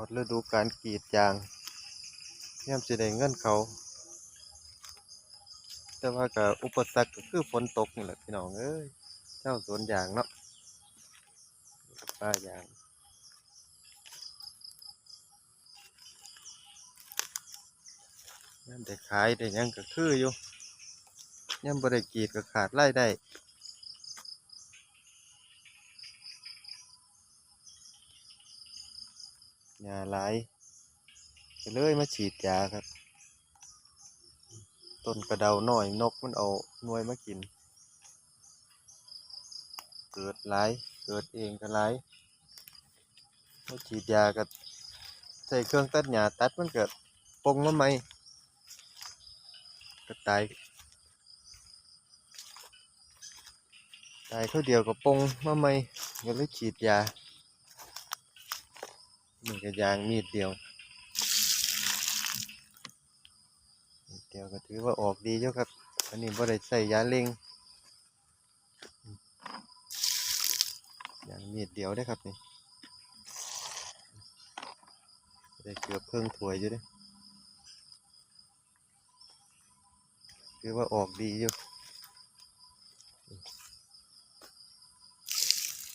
อดฤดูการกรีดยางย่ำสิได้เงินเขา แต่ว่าก็อุปสรรคก็คือฝนตกนี่แหละพี่น้องเอ้ยเจ้าสวนยางเนาะป้ายางย่ำได้ขายได้ยังก็คืออยู่ย่ำบ่ได้กรีดก็ขาดรายได้ ยาหลายก็เลยมาฉีดยาครับ ต้นกระเดาหน่อยนกมันเอาหน่วยมากิน เกิดหลายเกิดเองก็หลายมาฉีดยาก็ใส่เครื่องตัดหญ้าตัดมันเกิดปงมาไหมก็ตายตายเขาเดียวก็ปงมาไหมก็เลยฉีดยา นี่ก็ยางมีดเดียวมีดเดียวก็ถือว่าออกดีเจ้าครับ อันนี้บ่ได้ใส่ยาเล็งอืมยางมีดเดียวได้ครับนี่ได้เกือบเพิ่งถวยอยู่ด้อถือว่าออกดีอยู่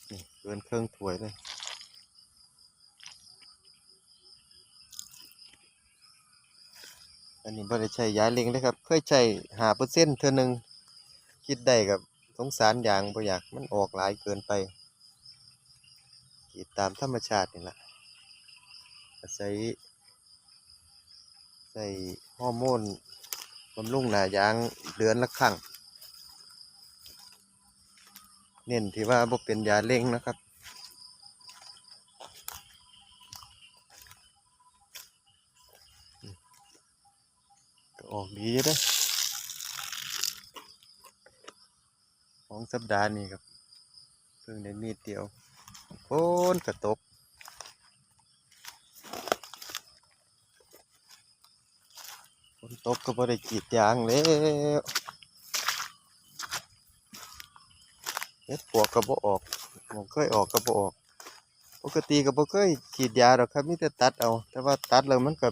นี่เกินเครื่องถวยเลย อันนี้บ่ได้ใช้ยาเล็งนะครับเคยใช้หาเปอร์เซ็นต์เท่านึงคิดได้กับสงสารอย่างบ่อยากมันออกหลายเกินไปกีดตามธรรมชาตินี่แหละอาศัยใส่ฮอร์โมนบำรุงหน้ายางเดือนละครั้งเน้นที่ว่าบ่เป็นยาเล็งนะครับ ออกดีอยู่เด้ของสัปดาห์นี้ครับ เพิ่งได้มีดเดียวโอนกระตกฝนตกก็บ่ได้กีดยางแล้วเฮ็ดปวกก็บ่ออกผมเคยออกก็บ่ออก ปกติก็บ่เคยฉีดยาหรอกครับมีแต่ตัดเอา แต่ว่าตัดแล้วมันก็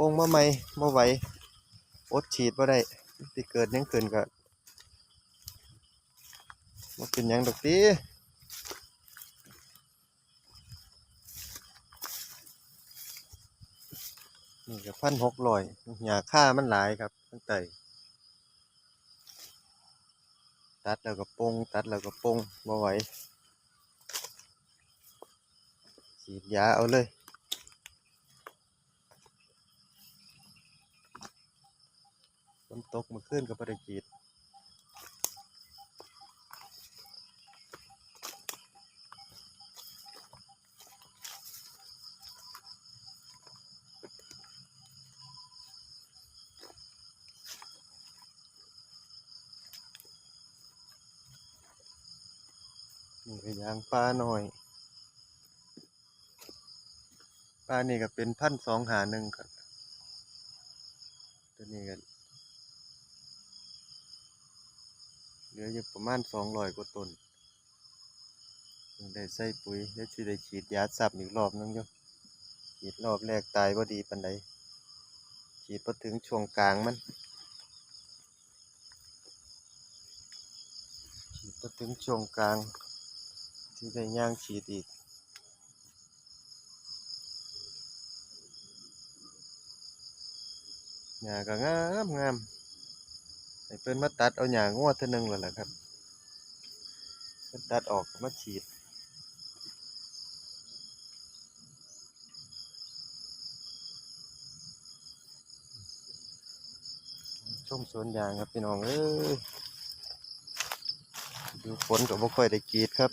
โป่งมาใหม่มาไหว อดฉีดบ่ได้ที่เกิดยังขึ้นก็มาเป็นยังดอกตีนี่ก็พันหกร้อยหญ้าค่ามันหลายครับตั้งแต่ตัดแล้วก็ป่งตัดแล้วก็ป่งบ่ไหวฉีดยาเอาเลย ฝน ตกเมื่อคืนก็บ่ได้กรีดนี่ก็ยางปลาหน่อยปลานี่ก็เป็นพันสองหาหนึ่งครับตัวนี้ก็ เห ลืออยู่ประมาณสองร้อยกว่าต้นได้ใส่ปุ๋ยแล้วสิได้ฉีดยาสับอีกรอบนึงอยู่ฉีดรอบแรกตายบ่ดีปานใดฉีดพอถึงช่วงกลางมัน ฉีดพอถึงช่วงกลาง ที่ได้ย่างฉีดอีกหญ้าก็งามงาม ให้เพิ่นมาตัดเอาหญ้างัวเท่านึงแล้วล่ะครับเพิ่นตัดออกมาฉีดชมสวนยางครับพี่น้องเอ้ยดูฝนก็บ่ค่อยได้กรีดครับ